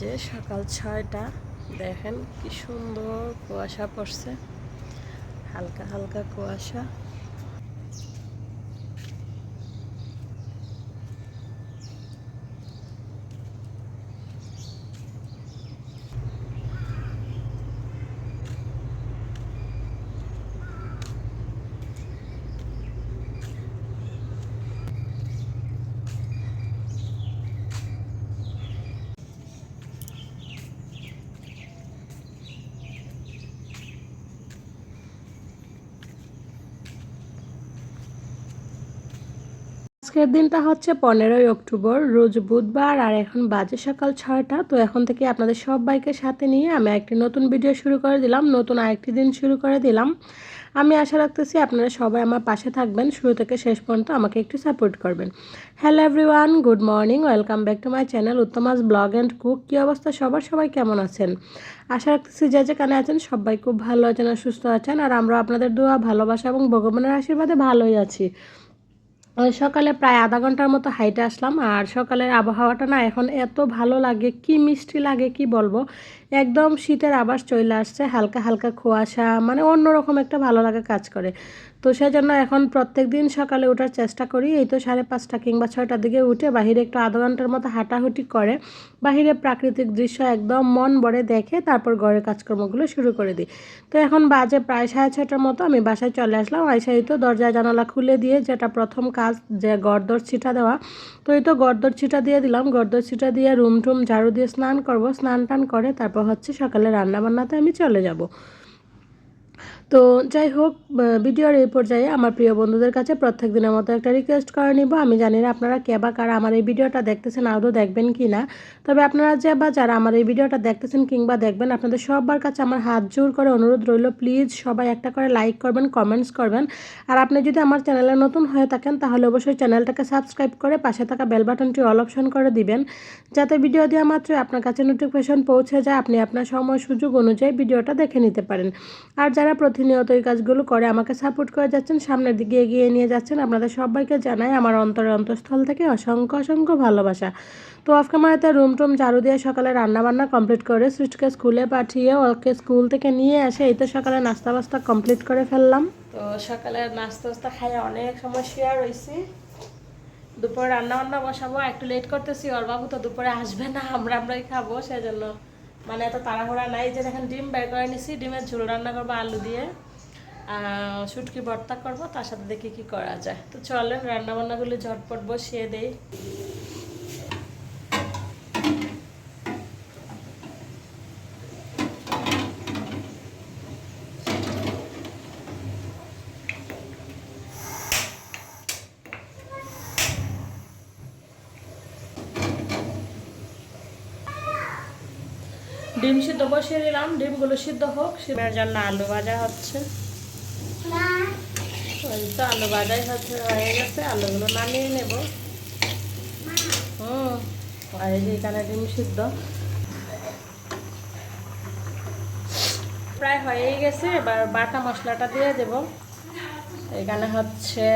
বাজে সকাল ছয়টা দেখেন কি সুন্দর কুয়াশা পড়ছে। হালকা হালকা কুয়াশা। আজকের দিনটা হচ্ছে পনেরোই অক্টোবর, রোজ বুধবার, আর এখন বাজে সকাল ছয়টা। তো এখন থেকে আপনাদের সব বাইকের সাথে নিয়ে আমি একটি নতুন ভিডিও শুরু করে দিলাম, নতুন আরেকটি দিন শুরু করে দিলাম। আমি আশা রাখতেছি আপনারা সবাই আমার পাশে থাকবেন, শুরু থেকে শেষ পর্যন্ত আমাকে একটু সাপোর্ট করবেন। Hello everyone good morning welcome back to my channel Uttama's blog and cook কী অবস্থা সবার? সবাই কেমন আছেন? আশা রাখতেছি যে যেখানে আছেন, সবাই খুব ভালো আছেন আর সুস্থ আছেন, আর আমরা আপনাদের দোয়া, ভালোবাসা এবং ভগবানের আশীর্বাদে ভালোই আছি। সকালে প্রায় আধা ঘণ্টার মতো হাইটে আসলাম আর সকালের আবহাওয়াটা না এখন এত ভালো লাগে, কি মিষ্টি লাগে, কি বলব? একদম শীতের আবাস চলে আসছে, হালকা হালকা কুয়াশা মানে অন্যরকম একটা ভালো লাগা কাজ করে। তো সেজন্য এখন প্রত্যেক দিন সকালে ওঠার চেষ্টা করি, এই তো সাড়ে পাঁচটা কিংবা ছয়টার দিকে উঠে বাহিরে একটু আধা ঘণ্টার মতো হাঁটাহুটি করে, বাহিরে প্রাকৃতিক দৃশ্য একদম মন ভরে দেখে তারপর ঘরের কাজকর্মগুলো শুরু করে দিই। তো এখন বাজে প্রায় সাড়ে ছয়টার মতো, আমি বাসায় চলে আসলাম, আইসাই তো দরজা জানালা খুলে দিয়ে যেটা প্রথম কাজ যে গড়দর ছিটা দেওয়া, তো এই তো গড়দর ছিটা দিয়ে দিলাম গড়দর ছিটা দিয়ে রুম টুম ঝাড়ু দিয়ে স্নান করব, স্নান টান করে তারপর হচ্ছে সকালে রান্নাবান্নাতে আমি চলে যাব। তো যাই হোক ভিডিওর এই পর্যায়ে আমার প্রিয় বন্ধুদের কাছে প্রত্যেক দিনের মতো একটা রিকোয়েস্ট করে নিব। আমি জানি না আপনারা কে বা কারা আমার এই ভিডিওটা দেখতেছেন, আদৌ দেখবেন কি না। তবে আপনারা যে বা যারা আমার এই ভিডিওটা দেখতেছেন কিংবা দেখবেন, আপনাদের সবার কাছে আমার হাত জোর করে অনুরোধ রইল প্লিজ সবাই একটা করে লাইক করবেন কমেন্টস করবেন। আর আপনি যদি আমার চ্যানেলে নতুন হয়ে থাকেন, তাহলে অবশ্যই চ্যানেলটাকে সাবস্ক্রাইব করে পাশে থাকা বেল বাটনটি অল অপশন করে দিবেন। যাতে ভিডিও দেওয়া মাত্রই আপনার কাছে নোটিফিকেশন পৌঁছে যায়, আপনি আপনার সময় সুযোগ অনুযায়ী ভিডিওটা দেখে নিতে পারেন। আর যারা প্রতিনিয়ত এই কাজগুলো করে, আমাকে সাপোর্ট করে যাচ্ছেন, সামনের দিকে এগিয়ে নিয়ে যাচ্ছেন। আপনাদের সবাইকে জানাই আমার অন্তরের অন্তঃস্থল থেকে অসংখ্য অসংখ্য ভালোবাসা। তো মারাতে রুম টুম ঝাড়ু দিয়ে সকালে রান্না বান্না কমপ্লিট করে সুইচকে স্কুলে পাঠিয়ে ওকে স্কুল থেকে নিয়ে এসে এই তো সকালে নাস্তা বাস্তা কমপ্লিট করে ফেললাম। তো সকালে নাস্তা বাস্তা খাই অনেক সময় শেয়ার হয়েছি দুপুরে রান্না বান্না বসাবো, একটু লেট করতেছি, ওর বাবু তো দুপুরে আসবে না, আমরা আমরাই খাব, সেজন্য মানে এত তাড়াহুড়া নাই যে দেখেন ডিম বের করে নিছি, ডিমের ঝোল রান্না করব আলু দিয়ে শুটকি ভর্তা করব, তার সাথে দেখি কি করা যায়। তো চলেন রান্না বান্নাগুলো ঝটপট বসিয়ে দেই। ডিম সিদ্ধ বসিয়ে দিলাম ডিমগুলো সিদ্ধ হোক সিমের জন্য আলু ভাজা হচ্ছে। ওই তো আলু ভাজাই হচ্ছে, হয়ে গেছে। আলুগুলো নামিয়ে নেব। হুম আর এখানে ডিম সিদ্ধ। প্রায় হয়েই গেছে, এবার বাটা মশলাটা দিয়ে দেব। এখানে হচ্ছে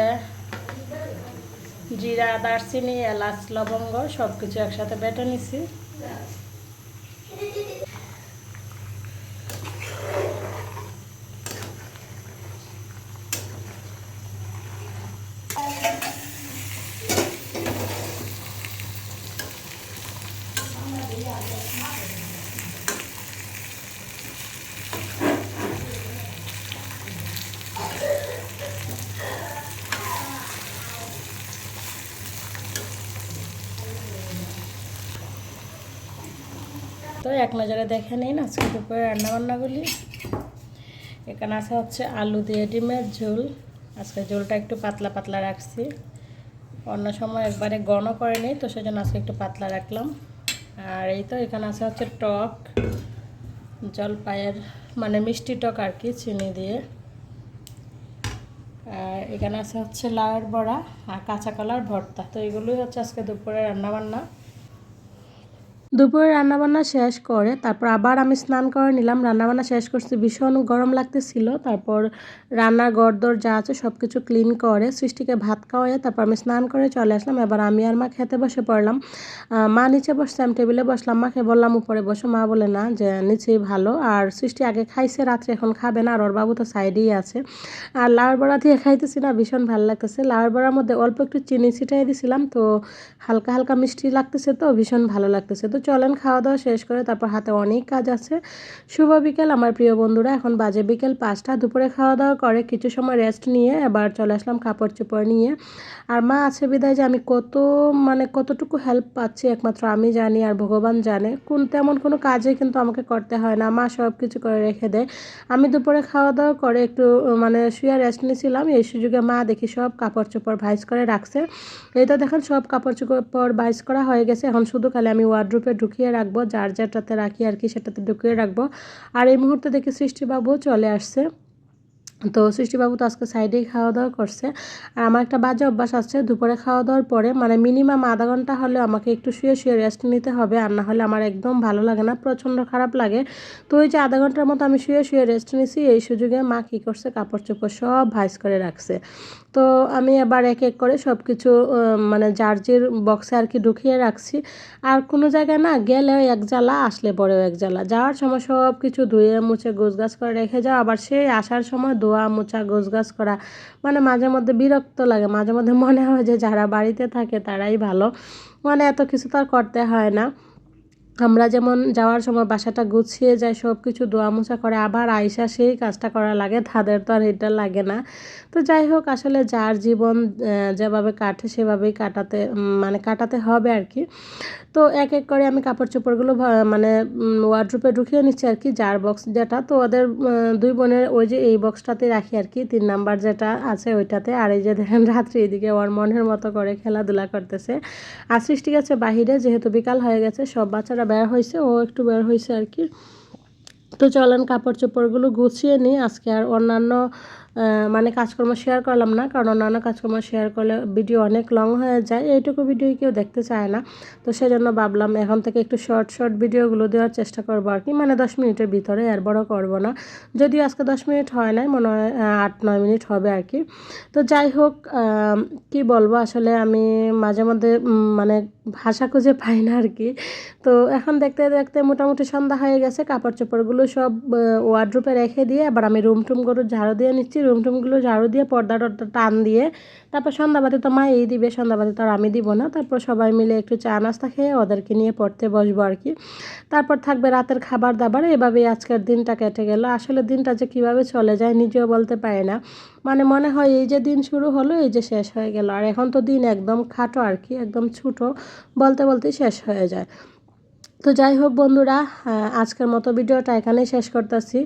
জিরা, দারচিনি, এলাচ, লবঙ্গ সব কিছু একসাথে বেটে নিছি। তো এক নজরে দেখে নিন আজকে দুপুরে রান্নাবান্নাগুলি। এখানে আছে হচ্ছে আলু দিয়ে ডিমের ঝোল। আজকে ঝোলটা একটু পাতলা পাতলা রাখছি। অন্য সময় একবারে ঘন করে নিই তো সেজন্য আজকে একটু পাতলা রাখলাম। আর এই তো এখানে আছে হচ্ছে টক, জলপাইয়ের মানে মিষ্টি টক আর কি, চিনি দিয়ে। আর এখানে আছে হচ্ছে লাউয়ের বড়া আর কাঁচা কলার ভর্তা। তো এগুলোই হচ্ছে আজকে দুপুরে রান্নাবান্না। দুপুরে রান্নাবান্না শেষ করে, তারপর আবার আমি স্নান করে নিলাম। রান্নাবান্না শেষ করছি, ভীষণ গরম লাগতেছিল। তারপর রান্নার গড়দর যা আছে সব কিছু ক্লিন করে, সৃষ্টিকে ভাত খাওয়াই তারপর আমি স্নান করে চলে আসলাম। এবার আমি আর মা খেতে বসে পড়লাম। মা নিচে বসছে, আমি টেবিলে বসলাম। মাকে বললাম, উপরে বসো। মা বলে, না, যে নিচেই ভালো। আর সৃষ্টি আগে খাইছে, রাত্রে এখন খাবে না, আর ওর বাবু তো সাইডেই আছে। আর লাউর বড়া দিয়ে খাইতেছি না, ভীষণ ভালো লাগতেছে। লাউর বড়ার মধ্যে অল্প একটু চিনি ছিটাই দিছিলাম, তো হালকা হালকা মিষ্টি লাগতেছে তো, ভীষণ ভালো লাগতেছে। তো চলেন, খাওয়া দাওয়া শেষ করে তারপর হাতে অনেক কাজ আছে। শুভ বিকেল, আমার প্রিয় বন্ধুরা। এখন বাজে বিকেল পাঁচটা, দুপুরে খাওয়া দাওয়া করে, কিছু সময় রেস্ট নিয়ে এবার চলে আসলাম কাপড় চোপড় নিয়ে। আর মা আছে বিদায় যে আমি কত মানে কতটুকু হেল্প পাচ্ছি একমাত্র আমি জানি আর ভগবান জানে। কোন, তেমন কোনো কাজে কিন্তু আমাকে করতে হয় না। মা সব কিছু করে রেখে দেয়। আমি দুপুরে খাওয়া দাওয়া করে একটু মানে শুয়ে রেস্ট নিয়েছিলাম। এই সুযোগে মা দেখি সব কাপড় চোপড় ভাইস করে রাখছে। তো দেখেন সব কাপড় চোপড় ভাইস করা হয়ে গেছে। এখন শুধু খালি আমি ওয়ার্ড্রুপে ঢুকিয়ে রাখব, যার যারটাতে রাখি আর কি সেটাতে ঢুকিয়ে রাখব। আর এই মুহূর্তে দেখি সৃষ্টিবাবুও চলে আসছে। তো সৃষ্টিবাবু তো আজকে সাইডেই খাওয়া দাওয়া করছে। আর আমার একটা বাজে অভ্যাস আছে, দুপুরে খাওয়া দাওয়ার পরে মানে মিনিমাম আধা ঘণ্টা হলে আমাকে একটু শুয়ে শুয়ে রেস্ট নিতে হবে, আর না হলে আমার একদম ভালো লাগে না, প্রচণ্ড খারাপ লাগে। তো ওই যে আধা ঘণ্টার মতো আমি শুয়ে শুয়ে রেস্ট নিছি, এই সুযোগে মা কী করছে কাপড় চোপড় সব ভাইস করে রাখছে। তো আমি আবার এক এক করে সব কিছু মানে জার্জির বক্সে আর কি ঢুকিয়ে রাখছি। আর কোনো জায়গায় না গেলেও এক জ্বালা, আসলে পরেও এক জ্বালা। যাওয়ার সময় সব কিছু ধুয়ে মুছে গোছগাছ করে রেখে যাও। আবার সেই আসার সময় ধোয়া মোছা গোছগাছ করা মানে মাঝে মধ্যে বিরক্ত লাগে। মাঝে মধ্যে মনে হয় যে যারা বাড়িতে থাকে তারাই ভালো। মানে এত কিছু তো আর করতে হয় না। আমরা যেমন যাওয়ার সময় বাসাটা গুছিয়ে যায় সব কিছু দোয়া মোছা করে, আবার আইসা সেই কাজটা করা লাগে তাদের তো আর এটা লাগে না। তো যাই হোক, আসলে যার জীবন যেভাবে কাটে সেভাবেই কাটাতে মানে কাটাতে হবে আর কি। তো এক এক করে আমি কাপড় চোপড়গুলো মানে ওয়ার্ড্রুপে ঢুকিয়ে নিচ্ছি আর কি, যার বক্স যেটা। তো ওদের দুই বোনের ওই যে এই বক্সটাতে রাখি আর কি, তিন নাম্বার যেটা আছে ওইটাতে। আর এই যে দেখেন, রাত্রি এদিকে ওর মনের মতো করে খেলাধুলা করতেছে। আর সৃষ্টি গেছে বাহিরে, যেহেতু বিকাল হয়ে গেছে, সব বাচ্চারা বের হয়েছে, ও একটু বের হয়েছে আর কি। তো চলেন কাপড় চোপড়গুলো গুছিয়ে নিই। আজকে আর অন্যান্য মানে কাজকর্ম শেয়ার করলাম না, কারণ অন্যান্য কাজকর্ম শেয়ার করলে ভিডিও অনেক লং হয়ে যায়, এইটুকু ভিডিও কেউ দেখতে চায় না। তো সেজন্য ভাবলাম এখন থেকে একটু শর্ট শর্ট ভিডিওগুলো দেওয়ার চেষ্টা করব আর কি মানে দশ মিনিটের ভিতরে, আর বড় করব না। যদিও আজকে দশ মিনিট হয় নাই, মনে হয় আট, নয় মিনিট হবে আর কি। তো যাই হোক কি বলব, আসলে আমি মাঝে মধ্যে মানে ভাষা খুঁজে পাই না আর কি। তো এখন দেখতে দেখতে মোটামুটি সন্ধ্যা হয়ে গেছে কাপড় চোপড়গুলো সব ওয়ার্ড্রোপে রেখে দিয়ে আবার আমি রুম টুম টুমগুলো ঝাড়ু দিয়ে নিচ্ছি রুম টুমগুলো ঝাড়ু দিয়ে পর্দা টর্দা টান দিয়ে, তারপর সন্ধ্যাবাতি তো মা এই দিবে সন্ধ্যাবাতি তো আর আমি দিব না। তারপর সবাই মিলে একটু চা নাস্তা খেয়ে ওদেরকে নিয়ে পড়তে বসবো আর কি। তারপর থাকবে রাতের খাবার দাবার এভাবেই আজকের দিনটা কেটে গেল। আসলে দিনটা যে কীভাবে চলে যায় নিজেও বলতে পারে না। মানে মনে হয় এই যে দিন শুরু হলো, এই যে শেষ হয়ে গেল। আর এখন তো দিন একদম খাটো আর কি, একদম ছোটো, বলতে বলতে শেষ হয়ে যায়। তো যাই হোক বন্ধুরা আজকের মতো ভিডিওটা এখানেই শেষ করতেছি।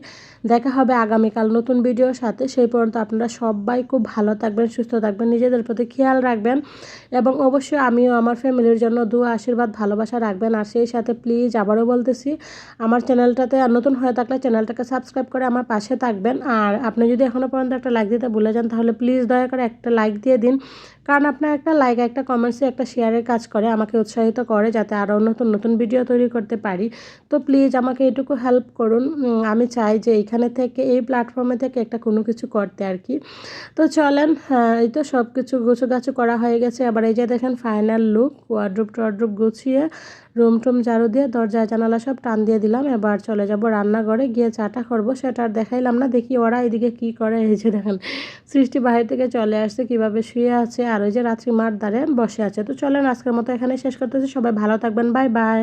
দেখা হবে আগামীকাল নতুন ভিডিওর সাথে। সেই পর্যন্ত আপনারা সবাই খুব ভালো থাকবেন, সুস্থ থাকবেন, নিজেদের প্রতি খেয়াল রাখবেন এবং অবশ্যই আমিও আমার ফ্যামিলির জন্য দু আশীর্বাদ, ভালোবাসা রাখবেন। আর সেই সাথে প্লিজ আবারও বলতেছি, আমার চ্যানেলটাতে আর নতুন হয়ে থাকলে চ্যানেলটাকে সাবস্ক্রাইব করে আমার পাশে থাকবেন। আর আপনি যদি এখনও পর্যন্ত একটা লাইক দিতে ভুলে যান, তাহলে প্লিজ দয়া করে একটা লাইক দিয়ে দিন। কারণ আপনার একটা লাইক একটা কমেন্টসে একটা শেয়ারের কাজ করে, আমাকে উৎসাহিত করে যাতে আরও নতুন নতুন ভিডিও তৈরি করতে পারি। তো প্লিজ আমাকে এটুকু হেল্প করুন। আমি চাই যে এইখানে থেকে, এই প্ল্যাটফর্মে থেকে একটা কোনো কিছু করতে আর কি। তো চলেন এই তো সব কিছু গুছো গাছু করা হয়ে গেছে। আবার এই যে দেখেন ফাইনাল লুক ওয়ার্ড্রুপ টয়ারড্রুপ গুছিয়ে রুম টুম ঝাড়ু দিয়ে, দরজা, জানালা সব টান দিয়ে দিলাম। এবার চলে যাব রান্নাঘরে, গিয়ে চাটা করব। সেটা আর দেখাইলাম না। দেখি ওরা এদিকে কি করে। এই যে দেখেন, সৃষ্টি বাহির থেকে চলে আসছে, কীভাবে শুয়ে আছে আর ওই যে রাত্রি মার দ্বারে বসে আছে। তো চলেন, আজকের মতো এখানে শেষ করতেছি। সবাই ভালো থাকবেন। Bye bye.